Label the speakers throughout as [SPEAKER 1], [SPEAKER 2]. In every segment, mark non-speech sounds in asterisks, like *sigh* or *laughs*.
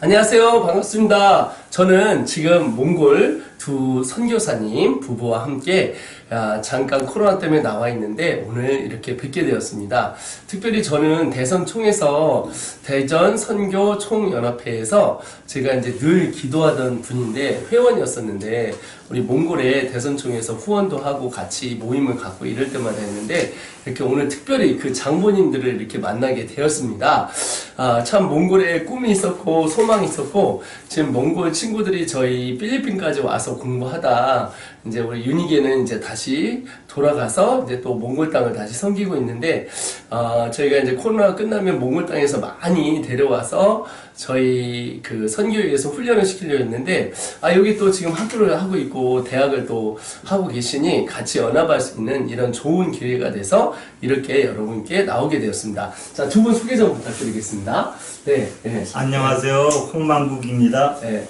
[SPEAKER 1] 안녕하세요. 반갑습니다. 저는 지금 몽골 두 선교사님 부부와 함께 아, 잠깐 코로나 때문에 나와 있는데 오늘 이렇게 뵙게 되었습니다. 특별히 저는 대선 총에서 대전 선교 총연합회에서 제가 이제 늘 기도하던 분인데 회원이었었는데 우리 몽골의 대선 총에서 후원도 하고 같이 모임을 갖고 이럴 때마다 했는데 이렇게 오늘 특별히 그 장모님들을 이렇게 만나게 되었습니다. 아, 참 몽골에 꿈이 있었고 소망이 있었고 지금 몽골 친구들이 저희 필리핀까지 와서 공부하다 이제 우리 유니게는 이제 다시 돌아가서 이제 또 몽골 땅을 다시 섬기고 있는데 아, 저희가 이제 코로나가 끝나면 몽골 땅에서 많이 데려와서 저희 그 선교회에서 훈련을 시키려 했는데 아 여기 또 지금 학교를 하고 있고 대학을 또 하고 계시니 같이 연합할 수 있는 이런 좋은 기회가 돼서 이렇게 여러분께 나오게 되었습니다. 자 두 분 소개 좀 부탁드리겠습니다. 네, 네,
[SPEAKER 2] 안녕하세요. 홍만국입니다.
[SPEAKER 1] 네.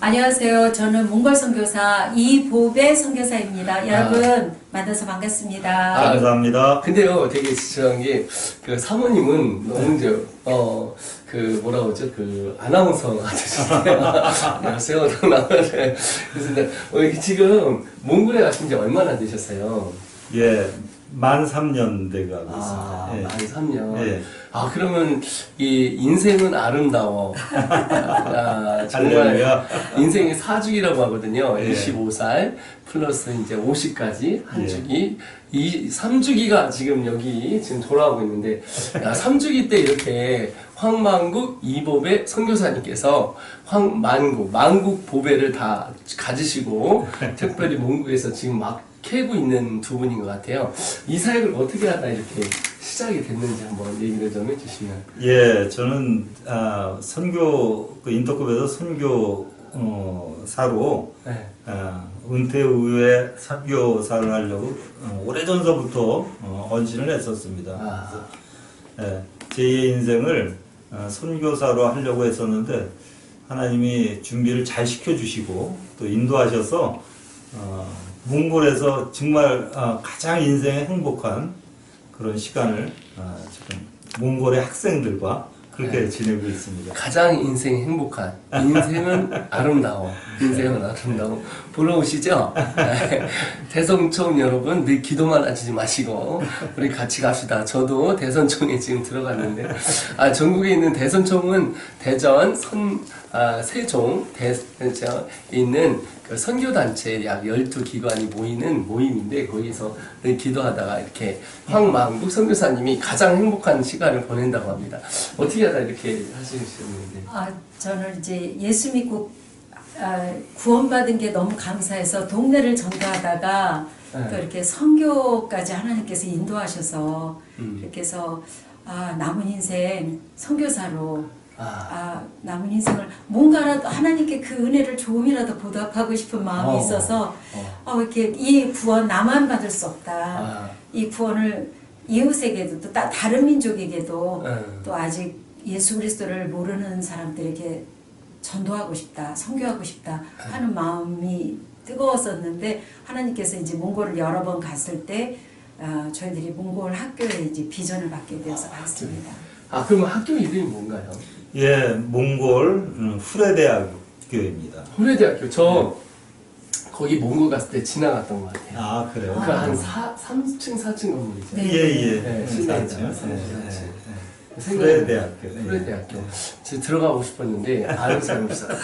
[SPEAKER 3] 안녕하세요. 저는 몽골 선교사 이보배 선교사입니다. 여러분 만나서 반갑습니다.
[SPEAKER 1] 아,
[SPEAKER 2] 감사합니다.
[SPEAKER 1] 근데요, 되게 지적한 게, 그 사모님은 너무 이제, 어, 그, 뭐라 그러죠? 그, 아나운서 같으시네요. *laughs* 안녕하세요. 나오는데. *laughs* 그래서 이제, 어, 지금, 몽골에 가신 지 얼마나 되셨어요?
[SPEAKER 2] 예, 만 3년 돼가고
[SPEAKER 1] 아,
[SPEAKER 2] 있습니다.
[SPEAKER 1] 만 3년.
[SPEAKER 2] 예.
[SPEAKER 1] 아, 그러면, 이, 인생은 아름다워. *laughs* 아, 정말. 인생의 사주기라고 하거든요.
[SPEAKER 2] 예.
[SPEAKER 1] 25살, 플러스 이제 50까지 한
[SPEAKER 2] 예.
[SPEAKER 1] 주기. 이 3주기가 지금 여기 지금 돌아오고 있는데, 야, 3주기 때 이렇게 황만국 이보배 선교사님께서 황만국, 만국 보배를 다 가지시고, *laughs* 특별히 몽골에서 지금 막 캐고 있는 두 분인 것 같아요. 이 사역을 어떻게 하다 이렇게 시작이 됐는지 한번 얘기를 좀 해주시면.
[SPEAKER 2] 예, 저는 아, 선교 그 인터급에서 선교 어, 사로
[SPEAKER 1] 네.
[SPEAKER 2] 아, 은퇴 후에 선교사를 하려고 어, 오래 전서부터 어, 언신을 했었습니다.
[SPEAKER 1] 아.
[SPEAKER 2] 그래서, 예, 제2의 인생을 어, 선교사로 하려고 했었는데 하나님이 준비를 잘 시켜주시고 또 인도하셔서 어, 몽골에서 정말 어, 가장 인생에 행복한 그런 시간을 어, 지금 몽골의 학생들과 그렇게
[SPEAKER 1] 네.
[SPEAKER 2] 지내고 있습니다.
[SPEAKER 1] 가장 인생 행복한 인생은 *laughs* 아름다워 인생은 아름다워 부러우시죠? 네. 대성총 여러분 늘 기도만 하지 마시고 우리 같이 갑시다 저도 대선총에 지금 들어갔는데 아 전국에 있는 대선총은 대전 선 아, 세종 대전에 있는 그 선교단체 약 12기관이 모이는 모임인데 거기서 늘 기도하다가 이렇게 황만국 선교사님이 가장 행복한 시간을 보낸다고 합니다. 어떻게 하다 이렇게 하시는데
[SPEAKER 3] 아, 저는 이제 예수 믿고 아, 구원받은 게 너무 감사해서 동네를 전도하다가
[SPEAKER 1] 네.
[SPEAKER 3] 또 이렇게 선교까지 하나님께서 인도하셔서
[SPEAKER 1] 음.
[SPEAKER 3] 이렇게 해서 아, 남은 인생 선교사로
[SPEAKER 1] 아,
[SPEAKER 3] 아, 남은 인생을 뭔가라도 하나님께 그 은혜를 조금이라도 보답하고 싶은 마음이
[SPEAKER 1] 어.
[SPEAKER 3] 있어서
[SPEAKER 1] 어.
[SPEAKER 3] 어, 이렇게 이 구원 나만 받을 수 없다.
[SPEAKER 1] 아.
[SPEAKER 3] 이 구원을 이웃에게도 또 따- 다른 민족에게도
[SPEAKER 1] 음.
[SPEAKER 3] 또 아직 예수 그리스도를 모르는 사람들에게 전도하고 싶다, 선교하고 싶다 하는 마음이 뜨거웠었는데 하나님께서 이제 몽골을 여러 번 갔을 때 어, 저희들이 몽골 학교에 이제 비전을 받게 되어서 갔습니다.
[SPEAKER 1] 아 그러면 학교 이름이 뭔가요?
[SPEAKER 2] 예, 몽골 음, 후레대학교입니다.
[SPEAKER 1] 후레대학교 저 거기 몽골 갔을 때 지나갔던 것 같아요.
[SPEAKER 2] 아 그래요?
[SPEAKER 1] 그한 3층 4층 건물이죠.
[SPEAKER 3] 네.
[SPEAKER 2] 예예.
[SPEAKER 1] 네, 실내죠. 생각이-
[SPEAKER 2] 후레대학교.
[SPEAKER 1] 후레대학교. 지금 들어가고 싶었는데 아는 사람이 없어요.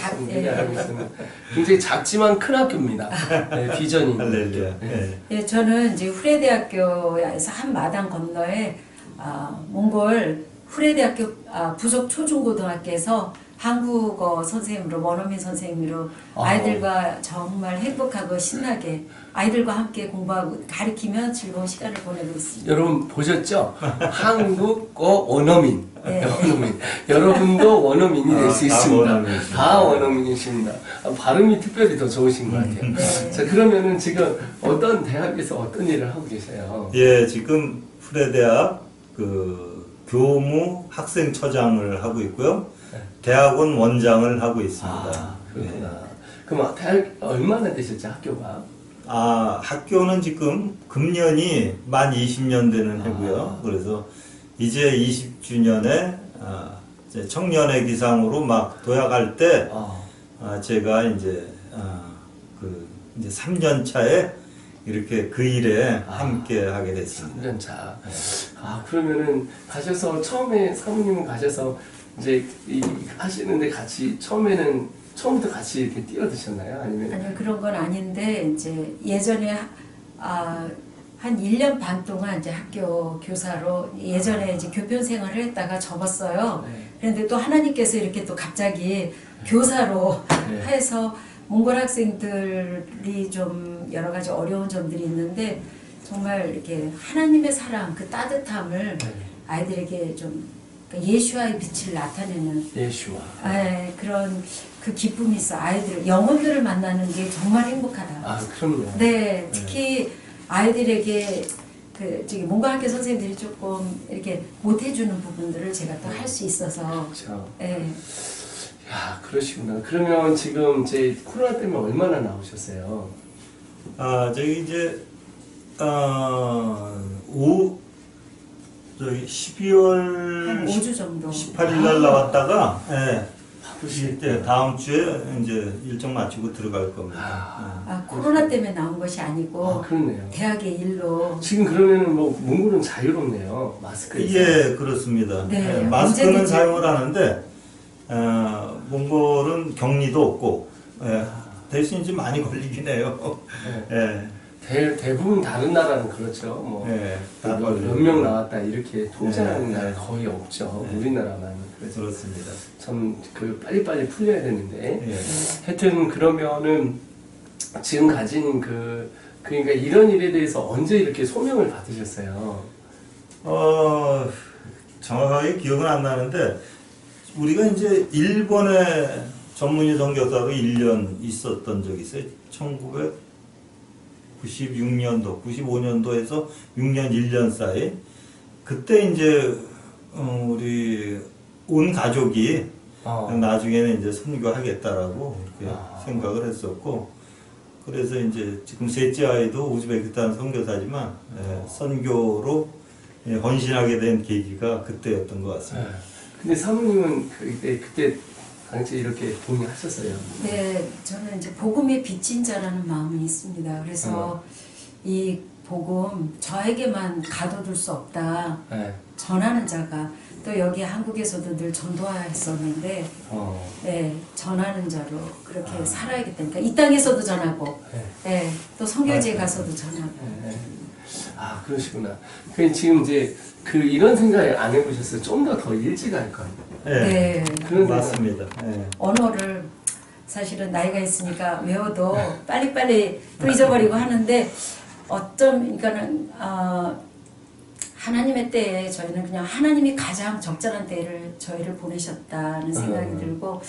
[SPEAKER 3] 작-
[SPEAKER 1] 굉장히
[SPEAKER 3] 예.
[SPEAKER 1] 알고 있으면 굉장히 작지만 큰 학교입니다. 네, 비전이 있는
[SPEAKER 2] 할렐루야.
[SPEAKER 1] 학교. 네.
[SPEAKER 2] 예.
[SPEAKER 3] 예, 저는 이제 후레대학교에서 한 마당 건너에 아, 몽골 후레대학교 아, 부속 초중고등학교에서 한국어 선생님으로 원어민 선생님으로
[SPEAKER 1] 아.
[SPEAKER 3] 아이들과 정말 행복하고 신나게 아이들과 함께 공부하고 가르치며 즐거운 시간을 보내고 있습니다.
[SPEAKER 1] 여러분 보셨죠? 한국어 원어민.
[SPEAKER 3] 네. *laughs*
[SPEAKER 1] 원어민. 여러분도 원어민이 될수
[SPEAKER 2] 아, 다
[SPEAKER 1] 있습니다.
[SPEAKER 2] 다
[SPEAKER 1] 원어민이십니다. 아, 발음이 특별히 더 좋으신 것 같아요.
[SPEAKER 3] 네.
[SPEAKER 1] 자, 그러면은 지금 어떤 대학에서 어떤 일을 하고 계세요?
[SPEAKER 2] 예, 지금 후레대학 그 교무 학생처장을 하고 있고요.
[SPEAKER 1] 네.
[SPEAKER 2] 대학원 원장을 하고 있습니다.
[SPEAKER 1] 아, 그렇구나.
[SPEAKER 2] 네.
[SPEAKER 1] 그럼 대학 얼마나 되셨죠, 학교가?
[SPEAKER 2] 아, 학교는 지금 금년이 만 20년 되는 해고요.
[SPEAKER 1] 아.
[SPEAKER 2] 그래서 이제 20주년에 아, 청년의 기상으로 막 도약할 때
[SPEAKER 1] 아,
[SPEAKER 2] 아, 제가 이제 아, 그 이제 3년 차에 이렇게 그 일에
[SPEAKER 1] 아.
[SPEAKER 2] 함께 하게 됐습니다.
[SPEAKER 1] 3년 차. 아, 그러면은 가셔서 처음에 사모님은 가셔서 이제 이 하시는데 같이 처음에는 처음부터 같이 이렇게 뛰어드셨나요? 아니면
[SPEAKER 3] 아니요 그런 건 아닌데 이제 예전에 아, 한 1년 반 동안 이제 학교 교사로 예전에 이제 교편 생활을 했다가 접었어요.
[SPEAKER 1] 네.
[SPEAKER 3] 그런데 또 하나님께서 이렇게 또 갑자기 교사로
[SPEAKER 1] 네.
[SPEAKER 3] 해서 몽골 학생들이 좀 여러 가지 어려운 점들이 있는데 정말 이렇게 하나님의 사랑 그 따뜻함을
[SPEAKER 1] 네.
[SPEAKER 3] 아이들에게 좀 그러니까 예수와의 빛을 나타내는
[SPEAKER 1] 예수와.
[SPEAKER 3] 예, 그런 그 기쁨이 있어 아이들 영혼들을 만나는 게 정말 행복하다.
[SPEAKER 1] 아, 그럼요.
[SPEAKER 3] 네, 특히 아이들에게 그 저기 문과학교 선생님들이 조금 이렇게 못 해주는 부분들을 제가 또 할 수 있어서
[SPEAKER 1] 그렇죠.
[SPEAKER 3] 예.
[SPEAKER 1] 야, 그러시구나. 그러면 지금 제 코로나 때문에 얼마나 나오셨어요?
[SPEAKER 2] 아 저기 이제 어오 저기 12월
[SPEAKER 3] 한 5주 정도.
[SPEAKER 2] 18일 날 나왔다가 예.
[SPEAKER 1] 바쁘실
[SPEAKER 2] 이때 다음 주에 이제 일정 마치고 들어갈 겁니다.
[SPEAKER 1] 아,
[SPEAKER 3] 아 코로나 때문에 나온 것이 아니고
[SPEAKER 1] 아, 그렇네요.
[SPEAKER 3] 대학의 일로
[SPEAKER 1] 지금 그러면은 뭐 몽골은 자유롭네요. 마스크.
[SPEAKER 2] 예, 그렇습니다.
[SPEAKER 3] 네,
[SPEAKER 2] 예, 마스크는
[SPEAKER 3] 언제든지.
[SPEAKER 2] 사용을 하는데 어, 몽골은 격리도 없고 예, 대신 좀 많이 걸리긴 해요.
[SPEAKER 1] 네.
[SPEAKER 2] 예,
[SPEAKER 1] 대, 대부분 다른 나라는 그렇죠. 뭐
[SPEAKER 2] 예,
[SPEAKER 1] 몇 나왔다 이렇게 통제하는
[SPEAKER 2] 네.
[SPEAKER 1] 나라 거의 없죠.
[SPEAKER 2] 네.
[SPEAKER 1] 우리나라만 그래서
[SPEAKER 2] 그렇습니다.
[SPEAKER 1] 참 그 빨리빨리 풀려야 되는데
[SPEAKER 2] 예.
[SPEAKER 1] 하여튼 그러면은 지금 가진 그 그러니까 이런 일에 대해서 언제 이렇게 소명을 받으셨어요?
[SPEAKER 2] 어, 정확하게 기억은 안 나는데 우리가 이제 일본에 전문의 선교사로 1년 있었던 적이 있어요. 1996년도, 95년도에서 6년 1년 사이 그때 이제 어, 우리 온 가족이
[SPEAKER 1] 어.
[SPEAKER 2] 나중에는 이제 선교하겠다라고 이렇게
[SPEAKER 1] 아.
[SPEAKER 2] 생각을 했었고 그래서 이제 지금 셋째 아이도 우즈베키스탄 선교사지만 예, 선교로 예, 헌신하게 된 계기가 그때였던 것
[SPEAKER 1] 네.
[SPEAKER 2] 같습니다.
[SPEAKER 1] 근데 사모님은 그때 그때 당시 이렇게 동의하셨어요.
[SPEAKER 3] 네, 저는 이제 복음의 빚진 자라는 마음이 있습니다. 그래서 이 복음 저에게만 가둬둘 수 없다.
[SPEAKER 1] 네.
[SPEAKER 3] 전하는 자가 또 여기 한국에서도 늘 전도하였었는데
[SPEAKER 1] 어.
[SPEAKER 3] 네, 전하는 자로 그렇게
[SPEAKER 1] 아.
[SPEAKER 3] 살아야겠다. 그러니까 이 땅에서도 전하고
[SPEAKER 1] 네.
[SPEAKER 3] 네, 또 성교지에
[SPEAKER 1] 네.
[SPEAKER 3] 가서도 전하고
[SPEAKER 1] 네. 아 그러시구나. 그 지금 이제 그 이런 생각 안 해보셨어요? 좀 더 더 일찍 할 걸.
[SPEAKER 2] 예,
[SPEAKER 3] 네.
[SPEAKER 1] 그런 생각.
[SPEAKER 2] 맞습니다. 예.
[SPEAKER 3] 언어를 사실은 나이가 있으니까 외워도 빨리빨리 또 잊어버리고 하는데 어쩜 그러니까는 어, 하나님의 때에 저희는 그냥 하나님이 가장 적절한 때를 저희를 보내셨다는 생각이
[SPEAKER 1] 음.
[SPEAKER 3] 들고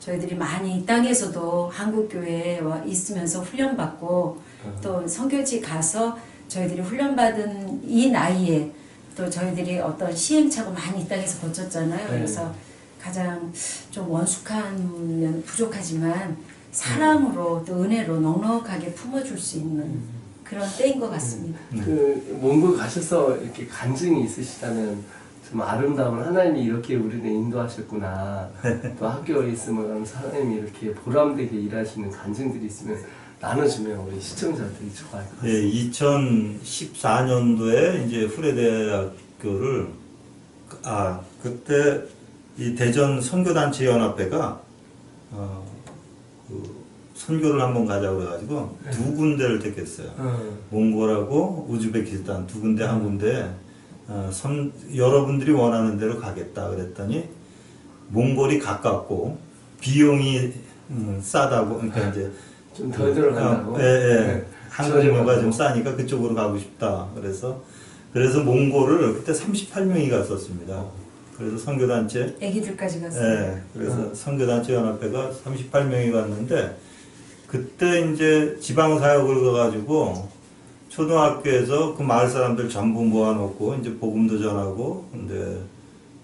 [SPEAKER 3] 저희들이 많이 이 땅에서도 한국 교회에 와 있으면서 훈련받고
[SPEAKER 1] 음.
[SPEAKER 3] 또 선교지 가서 저희들이 훈련받은 이 나이에 또 저희들이 어떤 시행착오 많이 이 땅에서 거쳤잖아요.
[SPEAKER 1] 네.
[SPEAKER 3] 그래서 가장 좀 원숙한 면 부족하지만 사랑으로 또 은혜로 넉넉하게 품어줄 수 있는 그런 때인 것 같습니다.
[SPEAKER 1] 그 몽골 가셔서 이렇게 간증이 있으시다면 좀 아름다운 하나님이 이렇게 우리를 인도하셨구나. *laughs* 또 학교에 있으면 하나님이 이렇게 보람되게 일하시는 간증들이 있으면 나눠주면 우리 시청자들이 좋아할 것 같아요.
[SPEAKER 2] 예, 2014년도에 이제 후레대학교를 아 그때 이 대전 선교단체 연합회가 어, 그 선교를 한번 가자고 그래가지고 두 군데를 택했어요.
[SPEAKER 1] 음.
[SPEAKER 2] 몽골하고 우즈베키스탄 두 군데 한 군데 어, 선, 여러분들이 원하는 대로 가겠다 그랬더니 몽골이 가깝고 비용이 음, 싸다고 그러니까 이제
[SPEAKER 1] 좀덜 들어간다고?
[SPEAKER 2] 어, 예, 예.
[SPEAKER 1] 네.
[SPEAKER 2] 항공료가
[SPEAKER 1] 저렴하고.
[SPEAKER 2] 좀 싸니까 그쪽으로 가고 싶다. 그래서 그래서 몽골을 그때 38명이 갔었습니다. 그래서 선교단체
[SPEAKER 3] 애기들까지 갔어요.
[SPEAKER 2] 예, 그래서 선교단체 연합회가 38명이 갔는데 그때 이제 지방 사역을 가가지고 초등학교에서 그 마을 사람들 전부 모아놓고 이제 복음도 전하고 근데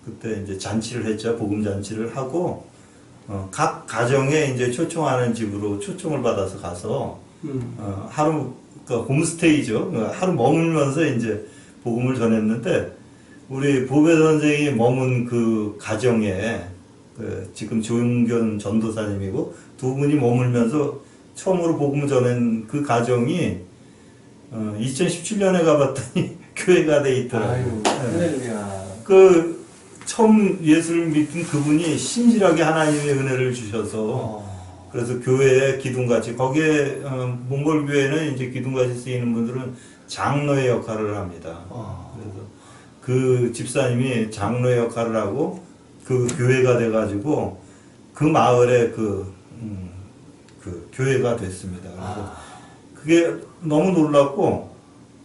[SPEAKER 2] 그때 이제 잔치를 했죠 복음 잔치를 하고 어, 각 가정에 이제 초청하는 집으로 초청을 받아서 가서
[SPEAKER 1] 음.
[SPEAKER 2] 어, 하루 그러니까 홈스테이죠. 그러니까 하루 머물면서 이제 복음을 전했는데 우리 보배 선생이 머문 그 가정에 그 지금 조용견 전도사님이고 두 분이 머물면서 처음으로 복음을 전한 그 가정이 어, 2017년에 가봤더니 *laughs* 교회가 돼 있더라고요.
[SPEAKER 1] 아유,
[SPEAKER 2] 네. 그 처음 예수를 믿은 그분이 신실하게 하나님의 은혜를 주셔서
[SPEAKER 1] 어.
[SPEAKER 2] 그래서 교회에 기둥같이 거기에 어, 몽골 교회는 이제 기둥같이 쓰이는 분들은 장로의 역할을 합니다.
[SPEAKER 1] 어.
[SPEAKER 2] 그래서 그 집사님이 장로의 역할을 하고 그 교회가 돼가지고 그 마을에 그, 음, 그 교회가 됐습니다. 그래서
[SPEAKER 1] 아.
[SPEAKER 2] 그게 너무 놀랐고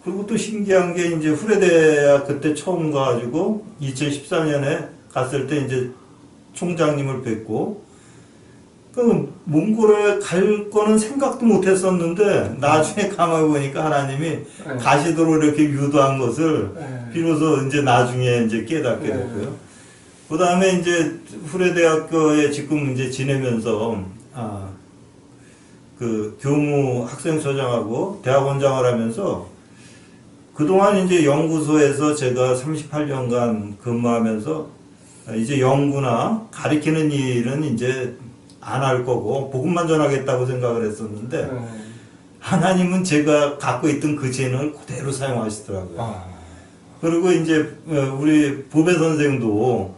[SPEAKER 2] 그리고 또 신기한 게 이제 후레대학 그때 처음 가가지고 2014년에 갔을 때 이제 총장님을 뵙고 그 몽골에 갈 거는 생각도 못 했었는데 나중에 가만히 보니까 하나님이
[SPEAKER 1] 네.
[SPEAKER 2] 가시도록 이렇게 유도한 것을
[SPEAKER 1] 네.
[SPEAKER 2] 비로소 이제 나중에 이제 깨닫게
[SPEAKER 1] 네.
[SPEAKER 2] 됐고요. 그 다음에 이제 후레대학교에 지금 이제 지내면서 아, 그 교무 학생처장하고 대학원장을 하면서 그동안 이제 연구소에서 제가 38년간 근무하면서 이제 연구나 가리키는 일은 이제 안 할 거고 복음만 전하겠다고 생각을 했었는데
[SPEAKER 1] 네.
[SPEAKER 2] 하나님은 제가 갖고 있던 그 재능을 그대로 사용하시더라고요.
[SPEAKER 1] 아.
[SPEAKER 2] 그리고 이제 어, 우리 보배 선생도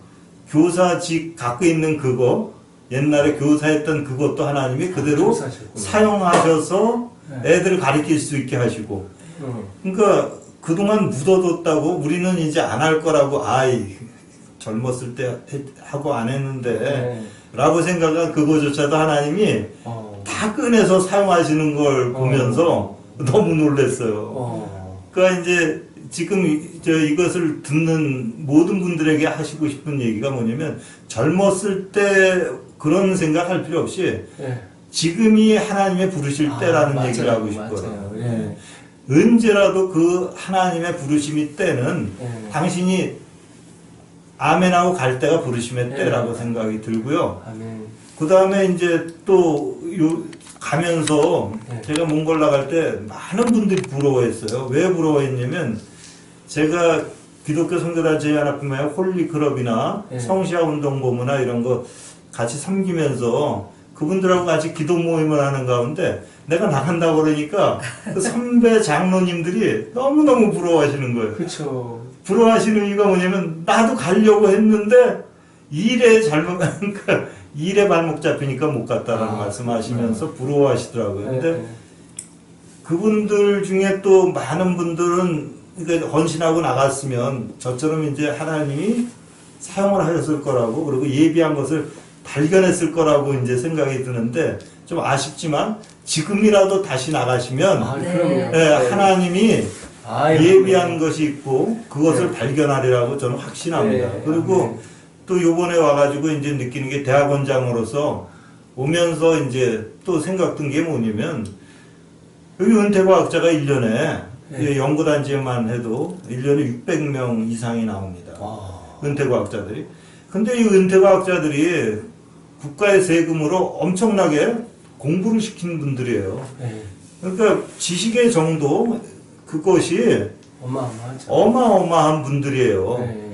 [SPEAKER 2] 교사직 갖고 있는 그거 옛날에 교사했던 그것도 하나님이 그대로
[SPEAKER 1] 교사셨구나.
[SPEAKER 2] 사용하셔서
[SPEAKER 1] 네.
[SPEAKER 2] 애들을 가르칠 수 있게 하시고
[SPEAKER 1] 어.
[SPEAKER 2] 그러니까 그동안 묻어뒀다고 우리는 이제 안 할 거라고 아이 젊었을 때 했- 하고 안 했는데
[SPEAKER 1] 네.
[SPEAKER 2] 라고 생각한 그거조차도 하나님이
[SPEAKER 1] 어.
[SPEAKER 2] 다 꺼내서 사용하시는 걸 보면서 너무 놀랐어요.
[SPEAKER 1] 어.
[SPEAKER 2] 그러니까 이제 지금 이- 저 이것을 듣는 모든 분들에게 하시고 싶은 얘기가 뭐냐면 젊었을 때 그런 생각할 필요 없이
[SPEAKER 1] 네.
[SPEAKER 2] 지금이 하나님의 부르실
[SPEAKER 1] 아,
[SPEAKER 2] 때라는
[SPEAKER 1] 맞아요.
[SPEAKER 2] 얘기를 하고
[SPEAKER 1] 맞아요.
[SPEAKER 2] 싶거든요.
[SPEAKER 1] 예.
[SPEAKER 2] 언제라도 그 하나님의 부르심이 때는
[SPEAKER 1] 예.
[SPEAKER 2] 당신이 아멘하고 갈 때가 부르심의
[SPEAKER 1] 예.
[SPEAKER 2] 때라고 생각이 들고요. 그 다음에 이제 또 요, 가면서
[SPEAKER 1] 네.
[SPEAKER 2] 제가 몽골 나갈 때 많은 분들이 부러워했어요. 왜 부러워했냐면 제가 기독교 선교단 제안학교에 홀리클럽이나
[SPEAKER 1] 네.
[SPEAKER 2] 성시아 운동본부나 이런 거 같이 섬기면서 그분들하고 같이 기도 모임을 하는 가운데 내가 나간다고 그러니까 그 선배 장로님들이 너무너무 부러워하시는 거예요.
[SPEAKER 1] 그렇죠.
[SPEAKER 2] 부러워하시는 이유가 뭐냐면 나도 가려고 했는데 일에 잘못 *laughs* 그러니까 일에 발목 잡히니까 못 갔다라는
[SPEAKER 1] 아,
[SPEAKER 2] 말씀하시면서 부러워하시더라고요. 근데
[SPEAKER 1] 네.
[SPEAKER 2] 그분들 중에 또 많은 분들은 그러니까 헌신하고 나갔으면 저처럼 이제 하나님이 사용을 하셨을 거라고 그리고 예비한 것을 발견했을 거라고 이제 생각이 드는데 좀 아쉽지만 지금이라도 다시 나가시면
[SPEAKER 1] 아,
[SPEAKER 3] 네.
[SPEAKER 2] 예,
[SPEAKER 1] 네.
[SPEAKER 2] 하나님이
[SPEAKER 1] 아이고.
[SPEAKER 2] 예비한 것이 있고 그것을
[SPEAKER 1] 네.
[SPEAKER 2] 발견하리라고 저는 확신합니다.
[SPEAKER 1] 네.
[SPEAKER 2] 그리고
[SPEAKER 1] 네.
[SPEAKER 2] 또 요번에 와가지고 이제 느끼는 게 대학원장으로서 오면서 이제 또 생각든 게 뭐냐면 여기 은퇴과학자가 1년에
[SPEAKER 1] 네.
[SPEAKER 2] 연구단지에만 해도 1년에 600명 이상이 나옵니다.
[SPEAKER 1] 와.
[SPEAKER 2] 은퇴과학자들이. 근데 이 은퇴과학자들이 국가의 세금으로 엄청나게 공부를 시킨 분들이에요.
[SPEAKER 1] 네.
[SPEAKER 2] 그러니까 지식의 정도 그것이
[SPEAKER 1] 어마어마하죠.
[SPEAKER 2] 어마어마한 분들이에요.
[SPEAKER 1] 네.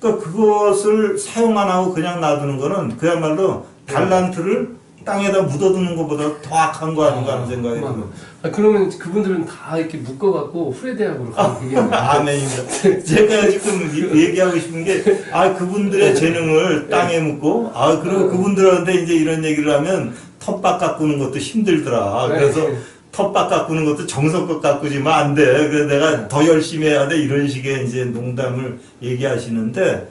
[SPEAKER 2] 그러니까 그것을 사용 안 하고 그냥 놔두는 거는 그야말로
[SPEAKER 1] 네.
[SPEAKER 2] 달란트를 땅에다 묻어두는 것보다 더 악한 거 아닌가 하는 생각이
[SPEAKER 1] 어마-
[SPEAKER 2] 들어요.
[SPEAKER 1] 아, 그러면 그분들은 다 이렇게 묶어갖고 후레대학으로 가면 되겠네요.
[SPEAKER 2] 아멘입니다. 제가 지금 이- 얘기하고 싶은 게, 아, 그분들의 재능을 땅에 묻고, 아, 그리고 그분들한테 이제 이런 얘기를 하면 텃밭 가꾸는 것도 힘들더라.
[SPEAKER 1] 네.
[SPEAKER 2] 그래서 텃밭 가꾸는 것도 정성껏 가꾸지만 안 돼. 그래서 내가 더 열심히 해야 돼. 이런 식의 이제 농담을 얘기하시는데,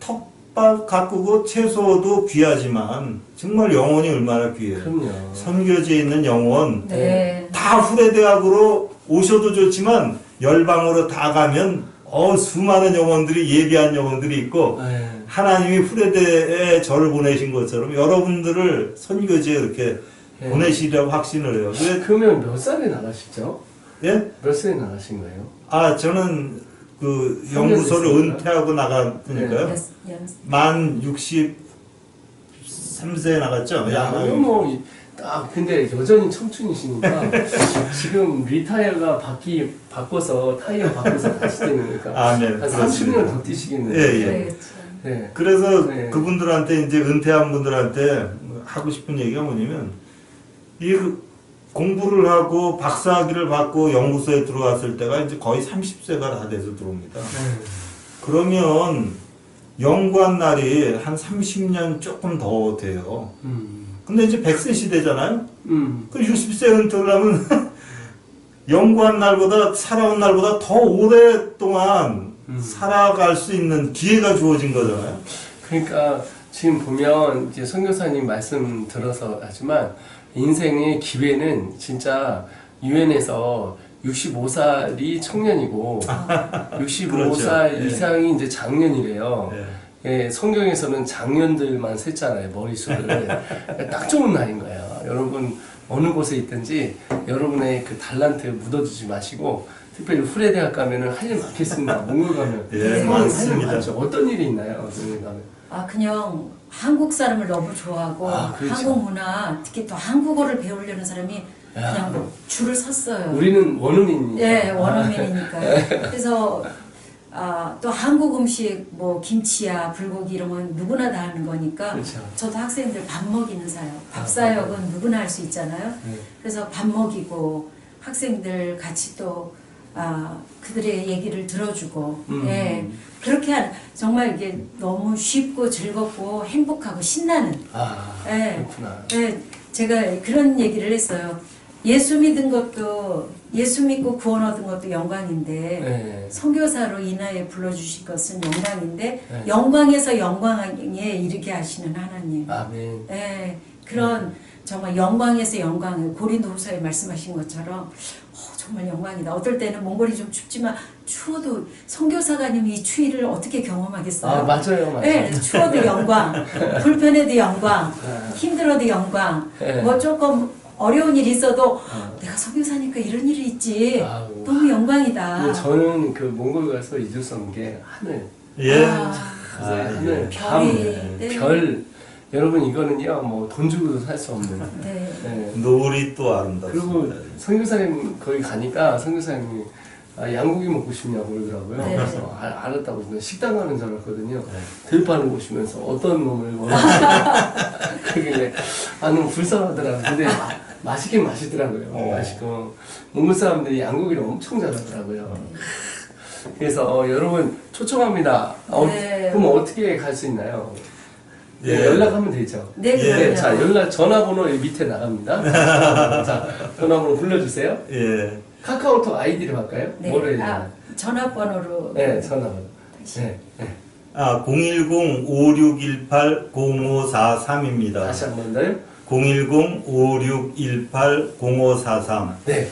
[SPEAKER 2] 텃 밭 가꾸고 채소도 귀하지만, 정말 영혼이 얼마나 귀해요.
[SPEAKER 1] 그럼요.
[SPEAKER 2] 선교지에 있는 영혼,
[SPEAKER 3] 네.
[SPEAKER 2] 다 후레대학으로 오셔도 좋지만 열방으로 다 가면 어 수많은 영혼들이 예비한 영혼들이 있고
[SPEAKER 1] 네.
[SPEAKER 2] 하나님이 후레대에 저를 보내신 것처럼 여러분들을 선교지에 이렇게
[SPEAKER 1] 네.
[SPEAKER 2] 보내시려고 확신을 해요.
[SPEAKER 1] 그러면 몇 살에 나가시죠?
[SPEAKER 2] 예?
[SPEAKER 1] 몇 살에 나가신 거예요?
[SPEAKER 2] 아 저는 그 연구소를? 은퇴하고 나갔으니까요.
[SPEAKER 3] 연- 연-
[SPEAKER 2] 만 63세에 나갔죠.
[SPEAKER 1] 야,
[SPEAKER 2] 야,
[SPEAKER 1] 그럼 뭐 이- 아 근데 여전히 청춘이시니까 *laughs* 지금 리타이어가 바뀌 바꿔서 타이어 바꿔서 다시 거니까
[SPEAKER 2] 아, 네,
[SPEAKER 1] 한
[SPEAKER 2] 그렇습니다.
[SPEAKER 1] 30년 더 뛰시겠네요.
[SPEAKER 2] 예, 예.
[SPEAKER 3] 그렇죠.
[SPEAKER 1] 네.
[SPEAKER 2] 그래서
[SPEAKER 1] 네.
[SPEAKER 2] 그분들한테 이제 은퇴한 분들한테 하고 싶은 얘기가 뭐냐면 이 공부를 하고 박사학위를 받고 연구소에 들어왔을 때가 이제 거의 30세가 다 돼서 들어옵니다. 그러면 연구한 날이 한 30년 조금 더 돼요.
[SPEAKER 1] 음.
[SPEAKER 2] 근데 이제 100세 시대잖아요.
[SPEAKER 1] 음.
[SPEAKER 2] 그 60세 은퇴를 하면 연구한 날보다 살아온 날보다 더 오랫동안
[SPEAKER 1] 음.
[SPEAKER 2] 살아갈 수 있는 기회가 주어진 거잖아요.
[SPEAKER 1] 그러니까 지금 보면 이제 선교사님 말씀 들어서 하지만 인생의 기회는 진짜 유엔에서 65살이 청년이고 *laughs* 65살
[SPEAKER 2] 그렇죠. 예.
[SPEAKER 1] 이상이 이제 장년이래요.
[SPEAKER 2] 예.
[SPEAKER 1] 예, 성경에서는 장년들만 셌잖아요, 머릿수를. *laughs* 딱 좋은 날인 거예요. 여러분, 어느 곳에 있든지 여러분의 그 달란트 묻어두지 마시고, 특별히 후레 대학 가면은 할일 많겠습니다. *laughs* 몽골 가면.
[SPEAKER 2] 예,
[SPEAKER 1] 할일
[SPEAKER 2] 많습니다.
[SPEAKER 1] 많죠. 어떤 일이 있나요, 몽골 가면?
[SPEAKER 3] 아 그냥 한국 사람을 너무 좋아하고
[SPEAKER 1] 아, 그렇죠.
[SPEAKER 3] 한국 문화 특히 또 한국어를 배우려는 사람이
[SPEAKER 1] 야.
[SPEAKER 3] 그냥 줄을 섰어요.
[SPEAKER 1] 우리는 원어민이니까.
[SPEAKER 3] 예, 원어민이니까. 그래서 아, 또 한국 음식 뭐 김치야 불고기 이런 건 누구나 다 하는 거니까
[SPEAKER 1] 그렇죠.
[SPEAKER 3] 저도 학생들 밥 먹이는 사역,
[SPEAKER 1] 아,
[SPEAKER 3] 밥 사역은 누구나 할 수 있잖아요.
[SPEAKER 1] 네.
[SPEAKER 3] 그래서 밥 먹이고 학생들 같이 또 아, 그들의 얘기를 들어주고
[SPEAKER 1] 음.
[SPEAKER 3] 예 그렇게 한 정말 이게 너무 쉽고 즐겁고 행복하고 신나는
[SPEAKER 1] 아,
[SPEAKER 3] 예.
[SPEAKER 1] 그렇구나.
[SPEAKER 3] 예, 제가 그런 얘기를 했어요. 예수 믿은 것도 예수 믿고 구원 얻은 것도 영광인데
[SPEAKER 1] 네.
[SPEAKER 3] 선교사로 이 나이에 불러주실 것은 영광인데
[SPEAKER 1] 네.
[SPEAKER 3] 영광에서 영광에 이르게 하시는 하나님.
[SPEAKER 1] 아멘.
[SPEAKER 3] 예, 그런 정말 영광에서 영광을 고린도 후서에 말씀하신 것처럼 어, 정말 영광이다. 어떨 때는 몽골이 좀 춥지만 추워도 선교사가 아니면 이 추위를 어떻게 경험하겠어요?
[SPEAKER 1] 아, 맞아요, 맞아요.
[SPEAKER 3] 네, 추워도 *laughs* 영광, 불편해도 영광, 힘들어도 영광.
[SPEAKER 1] 네.
[SPEAKER 3] 뭐 조금 어려운 일이 있어도
[SPEAKER 1] 어.
[SPEAKER 3] 내가 선교사니까 이런 일이 있지.
[SPEAKER 1] 아우.
[SPEAKER 3] 너무 영광이다.
[SPEAKER 1] 저는 그 몽골 가서 잊을 수 없는 게 하늘.
[SPEAKER 2] 예.
[SPEAKER 3] 아,
[SPEAKER 1] 그
[SPEAKER 2] 아,
[SPEAKER 1] 하늘,
[SPEAKER 2] 예.
[SPEAKER 1] 밤,
[SPEAKER 3] 별이, 네.
[SPEAKER 1] 별. 여러분 이거는요, 뭐 돈 주고도 살 수 없는.
[SPEAKER 3] 네.
[SPEAKER 1] 네.
[SPEAKER 2] 노을이 또
[SPEAKER 1] 그리고
[SPEAKER 2] 아름답습니다.
[SPEAKER 1] 선교사님 거기 가니까 선교사님이 아, 양고기 먹고 싶냐고 그러더라고요.
[SPEAKER 3] 네.
[SPEAKER 1] 그래서 아, 알았다고 식당 가는 줄 알았거든요.
[SPEAKER 2] 네.
[SPEAKER 1] 들판을 보시면서 어떤 놈을 원하는지 *laughs* 그게 아 너무 불쌍하더라고요. 근데 맛있긴 맛있더라고요.
[SPEAKER 2] 어.
[SPEAKER 1] 맛있고 몽골 사람들이 양고기를 엄청 잘하더라고요. 그래서 어, 여러분 초청합니다. 어,
[SPEAKER 3] 네.
[SPEAKER 1] 그럼 어떻게 갈 수 있나요? 네,
[SPEAKER 2] 예.
[SPEAKER 1] 연락하면 되죠.
[SPEAKER 3] 네,
[SPEAKER 2] 예.
[SPEAKER 3] 그럼요.
[SPEAKER 1] 자, 연락 전화번호 여기 밑에 나갑니다. *laughs* 자, 전화번호 불러주세요.
[SPEAKER 2] 예.
[SPEAKER 1] 카카오톡 아이디로 할까요?
[SPEAKER 3] 네.
[SPEAKER 1] 뭐로 해야
[SPEAKER 3] 아,
[SPEAKER 1] 되나요?
[SPEAKER 3] 전화번호로.
[SPEAKER 1] 네, 전화번호. 네, 네.
[SPEAKER 2] 아, 010-5618-0543입니다.
[SPEAKER 1] 다시 한 번 더요.
[SPEAKER 2] 010-5618-0543.
[SPEAKER 1] 네.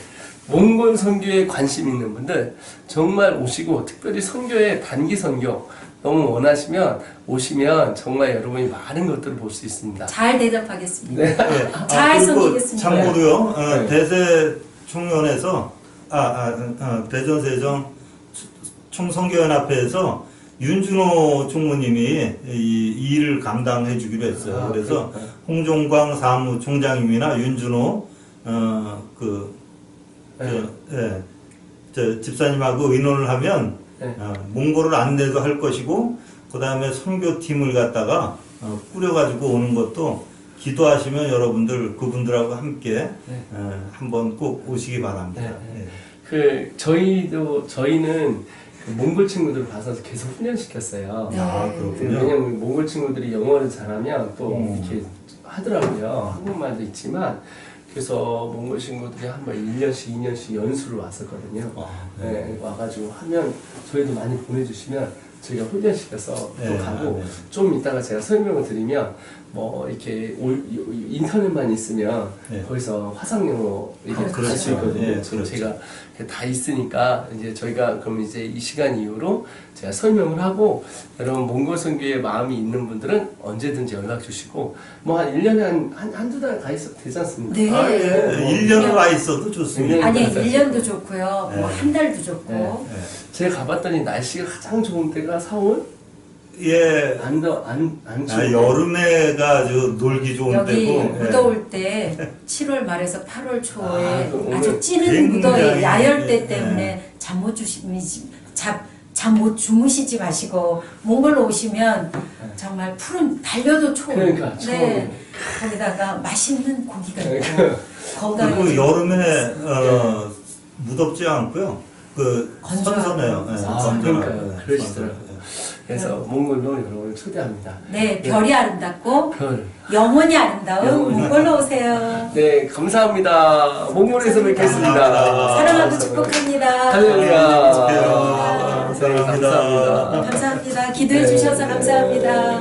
[SPEAKER 1] 몽골 선교에 관심 있는 분들 정말 오시고 특별히 선교의 단기 선교 너무 원하시면 오시면 정말 여러분이 많은 것들을 볼 수 있습니다.
[SPEAKER 3] 잘 대답하겠습니다.
[SPEAKER 1] 네.
[SPEAKER 2] 예. *laughs*
[SPEAKER 3] 잘
[SPEAKER 2] 그리고
[SPEAKER 3] 섬기겠습니다.
[SPEAKER 2] 참고로요, 어,
[SPEAKER 1] 네.
[SPEAKER 2] 대세 총연에서, 아, 아, 어, 대전세정 총선교연합회에서 윤준호 총무님이 이, 이 일을 감당해 주기로 했어요.
[SPEAKER 1] 아,
[SPEAKER 2] 그래서
[SPEAKER 1] 그렇구나.
[SPEAKER 2] 홍종광 사무총장님이나 윤준호, 어, 그,
[SPEAKER 1] 네.
[SPEAKER 2] 저, 예, 저 집사님하고 의논을 하면
[SPEAKER 1] 네.
[SPEAKER 2] 어, 몽골을 안내도 할 것이고 그 다음에 선교팀을 갖다가 어, 꾸려가지고 오는 것도 기도하시면 여러분들 그분들하고 함께
[SPEAKER 1] 네.
[SPEAKER 2] 어, 한번 꼭 오시기 바랍니다.
[SPEAKER 1] 네, 네. 그 저희도 저희는 그 몽골 친구들 봐서 계속 훈련시켰어요.
[SPEAKER 3] 네.
[SPEAKER 2] 아,
[SPEAKER 1] 그
[SPEAKER 2] 그렇군요.
[SPEAKER 1] 왜냐면 몽골 친구들이 영어를 잘하면 또
[SPEAKER 2] 음.
[SPEAKER 1] 이렇게 하더라고요. 한국말도 있지만 그래서 몽골 친구들이 한 번 1년씩 2년씩 연수를 왔었거든요.
[SPEAKER 2] 아,
[SPEAKER 1] 네, 와가지고 하면 저희도 많이 보내주시면 저희가 훈련시켜서 또
[SPEAKER 2] 네,
[SPEAKER 1] 가고
[SPEAKER 2] 네.
[SPEAKER 1] 좀 이따가 제가 설명을 드리면 뭐 이렇게 올- 인터넷만 있으면
[SPEAKER 2] 네.
[SPEAKER 1] 거기서 화상영어 이렇게
[SPEAKER 2] 아,
[SPEAKER 1] 할
[SPEAKER 2] 그렇죠.
[SPEAKER 1] 수 있거든요.
[SPEAKER 2] 네,
[SPEAKER 1] 지금
[SPEAKER 2] 그렇죠.
[SPEAKER 1] 제가 다 있으니까 이제 저희가 그럼 이제 이 시간 이후로 제가 설명을 하고 여러분 몽골 선교에 마음이 있는 분들은 언제든지 연락 주시고 뭐 한 1년에 한, 한 한두 달 가 있어도 되지 않습니까?
[SPEAKER 3] 네.
[SPEAKER 2] 아, 예. 1년 와 있어도 좋습니다.
[SPEAKER 3] 아니, 1년도 좋고요.
[SPEAKER 2] 네.
[SPEAKER 3] 뭐한 달도 좋고.
[SPEAKER 1] 네.
[SPEAKER 2] 예.
[SPEAKER 1] 제가 가봤더니 날씨가 가장 좋은 때가 4월?
[SPEAKER 2] 예,
[SPEAKER 1] 안 더 안안
[SPEAKER 2] 아, 여름에가 아주 놀기 좋은
[SPEAKER 3] 여기
[SPEAKER 2] 때고. 예.
[SPEAKER 3] 무더울 때 7월 말에서 8월 초에
[SPEAKER 1] 아, 그럼 오늘
[SPEAKER 3] 아주 찌는
[SPEAKER 2] 굉장히,
[SPEAKER 3] 무더위 야열대
[SPEAKER 2] 예.
[SPEAKER 3] 때문에 잠 못 주시지 잠못 주무시지 마시고 몽골로 오시면 정말 푸른 달려도 좋은
[SPEAKER 1] 그러니까,
[SPEAKER 3] 네 거기다가 맛있는 고기가 있고
[SPEAKER 2] 그리고
[SPEAKER 3] 건강해
[SPEAKER 2] 여름에 어, 무덥지 않고요. 그
[SPEAKER 3] 건조하고.
[SPEAKER 2] 선선해요. 선선해요.
[SPEAKER 1] 그러니까요.
[SPEAKER 2] 예,
[SPEAKER 1] 그러시더라고요. 그래서 몽골로 여러분을 초대합니다.
[SPEAKER 3] 네 별이 아름답고
[SPEAKER 1] 별.
[SPEAKER 3] 영혼이 아름다운
[SPEAKER 1] 영혼이.
[SPEAKER 3] 몽골로 오세요
[SPEAKER 1] 네, 감사합니다. 몽골에서
[SPEAKER 2] 뵙겠습니다.
[SPEAKER 3] 사랑하고 축복합니다
[SPEAKER 1] 할렐루야.
[SPEAKER 2] 감사합니다.
[SPEAKER 1] 네, 감사합니다.
[SPEAKER 3] 감사합니다 기도해 주셔서 감사합니다